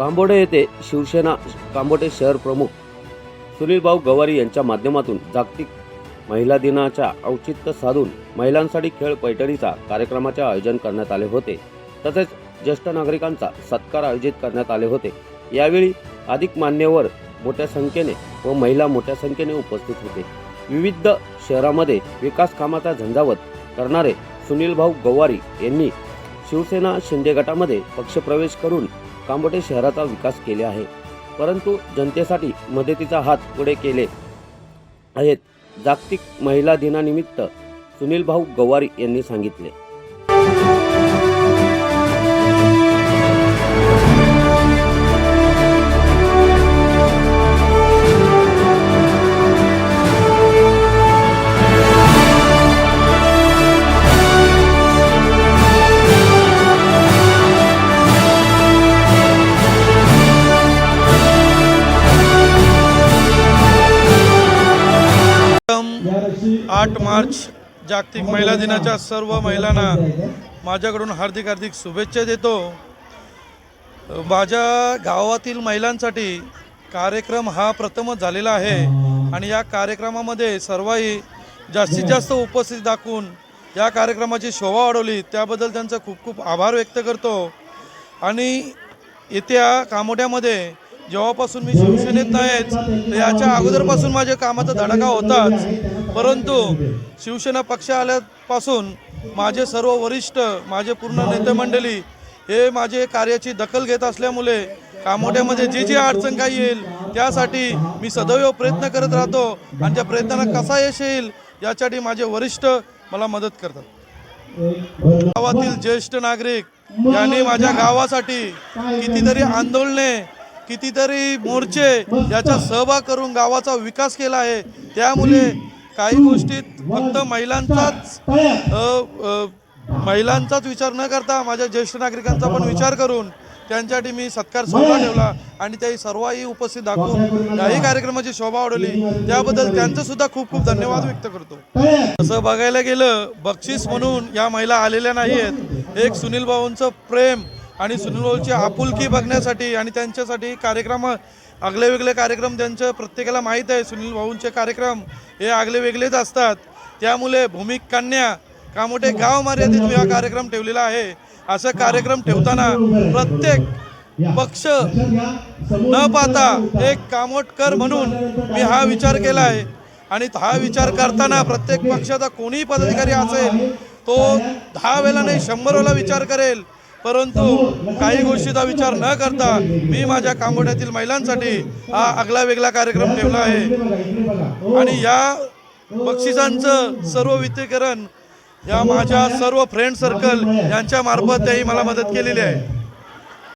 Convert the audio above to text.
कांबोडे येथे शिवसेना कांबोडे शहर प्रमुख सुनीलभाऊ गवारी यांच्या माध्यमातून जागतिक महिला दिनाच्या औचित्य साधून महिलांसाठी खेळ पैठणीचा कार्यक्रमाचे आयोजन करण्यात आले होते. तसेच ज्येष्ठ नागरिकांचा सत्कार आयोजित करण्यात आले होते. यावेळी अधिक मान्यवर मोठ्या संख्येने व महिला मोठ्या संख्येने उपस्थित होते. विविध शहरामध्ये विकास कामाचा झंझावत करणारे सुनीलभाऊ गवारी यांनी शिवसेना शिंदे गटामध्ये पक्षप्रवेश करून कांबोटे शहराचा विकास केले आहे. परंतु जनतेसाठी मदतीचा हात पुढे केले आहेत. जागतिक महिला दिनानिमित्त सुनीलभाऊ गवारी यांनी सांगितले. आठ मार्च जागतिक महिला दिनाच्या सर्व महिलांना माझ्याकडून हार्दिक हार्दिक शुभेच्छा देतो. माझ्या गावातील महिलांसाठी कार्यक्रम हा प्रथमच झालेला आहे आणि या कार्यक्रमामध्ये सर्वही जास्तीत जास्त उपस्थित दाखवून या कार्यक्रमाची शोभा वाढवली. त्याबद्दल त्यांचा खूप खूप आभार व्यक्त करतो. आणि येत्या कामोड्यामध्ये जेव्हापासून मी शिवसेनेत आहेच तर याच्या अगोदरपासून माझ्या कामाचा धडाका होताच. परंतु शिवसेना पक्ष आल्यापासून माझे सर्व वरिष्ठ माझे पूर्ण नेतेमंडळी हे माझे कार्याची दखल घेत असल्यामुळे कामोट्यामध्ये जी जी अडचण काही येईल त्यासाठी मी सदैव प्रयत्न करत राहतो. आणि त्या प्रयत्नांना कसा यश येईल यासाठी माझे वरिष्ठ मला मदत करतात. गावातील ज्येष्ठ नागरिक यांनी माझ्या गावासाठी कितीतरी आंदोलने कितीतरी मोर्चे याचा सहभाग करून गावाचा विकास केला आहे. त्यामुळे काही गोष्टीत फक्त महिलांचाच महिलांचाच विचार न करता माझ्या ज्येष्ठ नागरिकांचा पण विचार करून त्यांच्यासाठी मी सत्कार सोहळा ठेवला आणि त्याही सर्वही उपस्थित दाखवून याही कार्यक्रमाची शोभा वाढवली. त्याबद्दल त्यांचं सुद्धा खूप खूप धन्यवाद व्यक्त करतो. तसं बघायला गेलं बक्षीस म्हणून या महिला आलेल्या नाही आहेत एक सुनील भाऊंचं प्रेम आणि सुनील आपुलकी बघण्यासाठी आणि त्यांच्यासाठी कार्यक्रम आगले वेगळे कार्यक्रम त्यांचं प्रत्येकाला माहीत आहे सुनील भाऊंचे कार्यक्रम हे आगले वेगळेच असतात. त्यामुळे भूमिक कन्या कामोठे गाव मर्यादित मी हा कार्यक्रम ठेवलेला आहे. असं कार्यक्रम ठेवताना प्रत्येक पक्ष न पाहता एक कामोटकर म्हणून मी हा विचार केला आहे. आणि हा विचार करताना प्रत्येक पक्षाचा कोणीही पदाधिकारी असेल तो दहा वेळा नाही शंभर वेळा विचार करेल. परंतु काही गोष्टीचा विचार न करता मी माझ्या कांबोड्यातील महिलांसाठी हा आगला वेगळा कार्यक्रम ठेवला आहे. आणि या बक्षिसांचं सर्व वित्तीकरण या माझ्या सर्व फ्रेंड सर्कल यांच्या मार्फत त्याही मला मदत केलेली आहे.